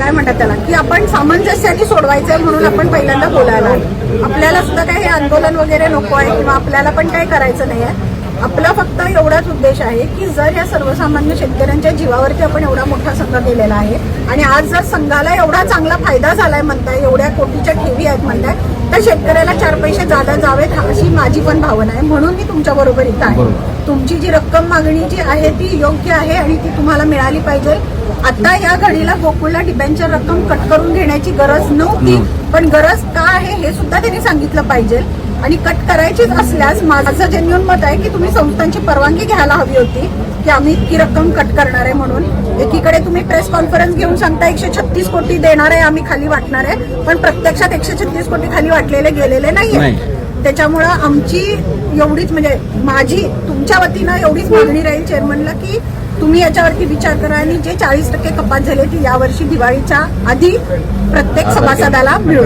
काय म्हणतात त्याला? की आपण सामंजस्याने सोडवायचंय म्हणून आपण पहिल्यांदा बोलायला आपल्याला सुद्धा काही आंदोलन वगैरे नको आहे किंवा आपल्याला पण काही करायचं नाही आहे? आपला फक्त एवढाच उद्देश आहे की जर या सर्वसामान्य शेतकऱ्यांच्या जीवावरती आपण एवढा मोठा संघ केलेला आहे आणि आज जर संघाला एवढा चांगला फायदा झालाय म्हणताय एवढ्या कोटीच्या ठेवी आहेत म्हणताय तर शेतकऱ्याला चार पैसे जादा जावेत अशी माझी पण भावना आहे. म्हणून मी तुमच्या बरोबर इथं आहे. तुमची जी रक्कम मागणी जी आहे ती योग्य आहे आणि ती तुम्हाला मिळाली पाहिजे. आता या घडीला गोकुळला डिबेंचर रक्कम कट करून घेण्याची गरज नव्हती. पण गरज का आहे हे सुद्धा त्यांनी सांगितलं पाहिजे. आणि कट करायचीच असल्यास माझं जेन्युन मत आहे की तुम्ही संस्थांची परवानगी घ्यायला हवी होती की आम्ही इतकी रक्कम कट करणार आहे म्हणून. एकीकडे तुम्ही प्रेस कॉन्फरन्स घेऊन सांगता एकशे छत्तीस कोटी देणार आहे आम्ही खाली वाटणार आहे पण प्रत्यक्षात एकशे छत्तीस कोटी खाली वाटलेले गेलेले नाहीये. त्याच्यामुळं आमची एवढीच म्हणजे माझी तुमच्या वतीनं एवढीच मागणी राहील चेअरमनला की तुम्ही याच्यावरती विचार करा आणि जे चाळीस टक्के कपात झाले ती यावर्षी दिवाळीच्या आधी प्रत्येक सभासदाला मिळू